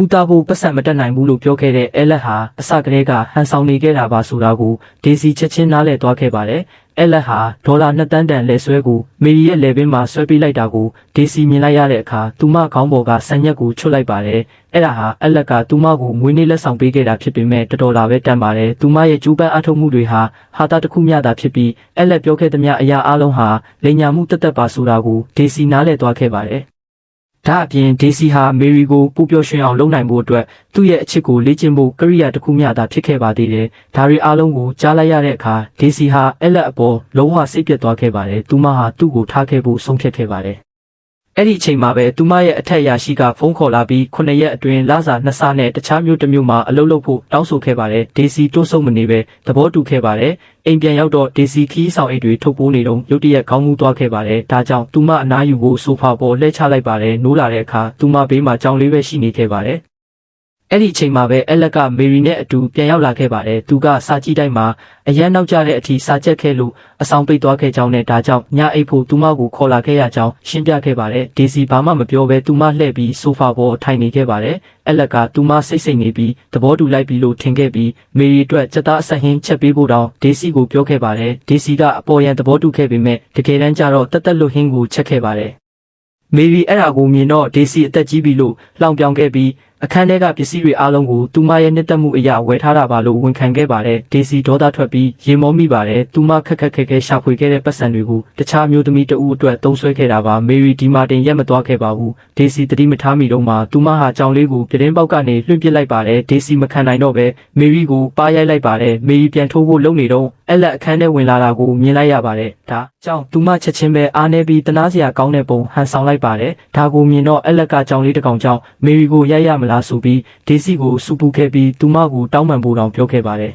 ကူတာဖို့ပတ်စံမတက်နိုင်ဘူးလို့ပြောခဲ့တဲ့အဲလက်ဟာအစကတည်းကဟန်ဆောင်နေခဲ့တာပါဆိုတာကိုဒေစီချက်ချင်းနားလည်သွားခဲ့ပါတယ်အဲလက်ဟာဒေါ်လာ2တန်းတန်လဲဆွဲကိုမေရီရဲ့လေဘင်းမှာဆွဲပေးလိုက်တာကိုဒေစီမြင်လိုက်ရတဲ့အခါသူမခေါင်းပေါ်ကဆန်ရက်ကိုချွတ်လိုက်ပါတယ်အဲ့ဒါဟာအဲလက်ကသူမကိုမွေးနေ့လက်ဆောင်ပေးခဲ့တာဖြစ်ပေမဲ့တော်တော်လာပဲတန်ပါတယ်သူမရဲ့ကျူးပန်းအထုတ်မှုတွေဟာဟာတာတစ်ခုမျှတာဖြစ်ပြီးအဲလက်ပြောခဲ့သမျှအရာအလုံးဟာလိန်ညာမှုတက်တက်ပါဆိုတာကိုဒေစီနားလည်သွားခဲ့ပါတယ် ဒါအပြင်ဒေစီဟာမေရီကိုပူပျော်ရွှင်အောင်လုပ်နိုင်ဖို့အတွက်သူ့ရဲ့အချစ်ကိုလေ့ကျင့်ဖို့ကရိယာတစ်ခုမျှသာဖြစ်ခဲ့ပါသေးတယ်။ဒါတွေအားလုံးကိုကြားလိုက်ရတဲ့အခါဒေစီဟာအဲ့လက်အပေါ်လုံးဝစိတ်ပြတ်သွားခဲ့ပါတယ်။သူမဟာသူ့ကိုထားခဲ့ဖို့ဆုံးဖြတ်ခဲ့ပါတယ်။ အဲ့ဒီအချိန်မှာပဲသူမရဲ့အထက်အရာရှိကဖုန်းခေါ်လာပြီးခုနှစ်ရက်အတွင်းလစာနှစ်ဆနဲ့တခြားမျိုးတစ်မျိုးမှာအလုပ်လုပ်ဖို့တောင်းဆိုခဲ့ပါတယ်။ဒေစီတိုးဆုံမနေပဲသဘောတူခဲ့ပါတယ်။အိမ်ပြန်ရောက်တော့ဒေစီခီးဆောင်အိတ်တွေထုတ်ပိုးနေတော့ရုတ်တရက်ခေါင်းမူသွားခဲ့ပါတယ်။ဒါကြောင့်သူမအနားယူဖို့ဆိုဖာပေါ်လှည့်ချလိုက်ပါတယ်။နိုးလာတဲ့အခါသူမဘေးမှာကြောင်လေးပဲရှိနေခဲ့ပါတယ်။ အဲ့ဒီအချိန်မှာပဲအလက်ကမေရီနဲ့အတူပြန်ရောက်လာခဲ့ပါတယ်။သူကစာကြည့်တိုင်းမှာအရန်နောက်ကျတဲ့အထိစာချက်ခဲ့လို့အဆောင်ပိတ်သွားခဲ့ကြောင်းနဲ့ဒါကြောင့်ညအိတ်ဖို့သူမကိုခေါ်လာခဲ့ရကြောင်းရှင်းပြခဲ့ပါတယ်။ဒေစီဘာမှမပြောဘဲသူမလှည့်ပြီးဆိုဖာပေါ်ထိုင်နေခဲ့ပါတယ်။အလက်ကသူမစိတ်စိတ်နေပြီးသဘောတူလိုက်ပြီလို့ထင်ခဲ့ပြီးမေရီအတွက်စက်သားအဆက်ဟင်းချက်ပေးဖို့တောင်ဒေစီကိုပြောခဲ့ပါတယ်။ဒေစီကအပေါ်ရန်သဘောတူခဲ့ပေမဲ့တကယ်တမ်းကျတော့တက်တက်လွတ်ဟင်းကိုချက်ခဲ့ပါတယ်။မေရီအဲ့ဒါကိုမြင်တော့ဒေစီအသက်ကြီးပြီလို့လှောင်ပြောင်ခဲ့ပြီး အခန်းထဲကပစ္စည်းတွေအားလုံးကိုသူမရဲ့နှစ်သက်မှုအရာဝယ်ထားတာပါလို့ဝန်ခံခဲ့ပါတယ်ဒေစီဒေါသထွက်ပြီးရေမောမိပါတယ်သူမခက်ခက်ခဲခဲရှာဖွေခဲ့တဲ့ပတ်စံတွေကိုတခြားမျိုးသမီးတဦးအတွက်သုံးဆွဲခဲ့တာပါမေရီဒီမာတင်ရက်မသွားခဲ့ပါဘူးဒေစီတတိမထားမိတော့မှသူမဟာကြောင်လေးကိုပြတင်းပေါက်ကနေလွှင့်ပစ်လိုက်ပါတယ်ဒေစီမခံနိုင်တော့ပဲမေရီကိုပါရိုက်လိုက်ပါတယ်မေရီပြန်ထိုးဖို့လုပ်နေတော့အဲ့လက်အခန်းထဲဝင်လာတာကိုမြင်လိုက်ရပါတယ်ဒါကြောင့်သူမချက်ချင်းပဲအားနေပြီးတနာစရာကောင်းတဲ့ပုံဟန်ဆောင်လိုက်ပါတယ်ဒါကိုမြင်တော့အဲ့လက်ကကြောင်လေးတစ်ကောင်ကြောင့်မေရီကိုရိုက်ရမလားဆိုပြီးဒေစီကိုစူပူခဲ့ပြီးသူမကိုတောင်းပန်ဖို့တောင်ပြောခဲ့ပါတယ်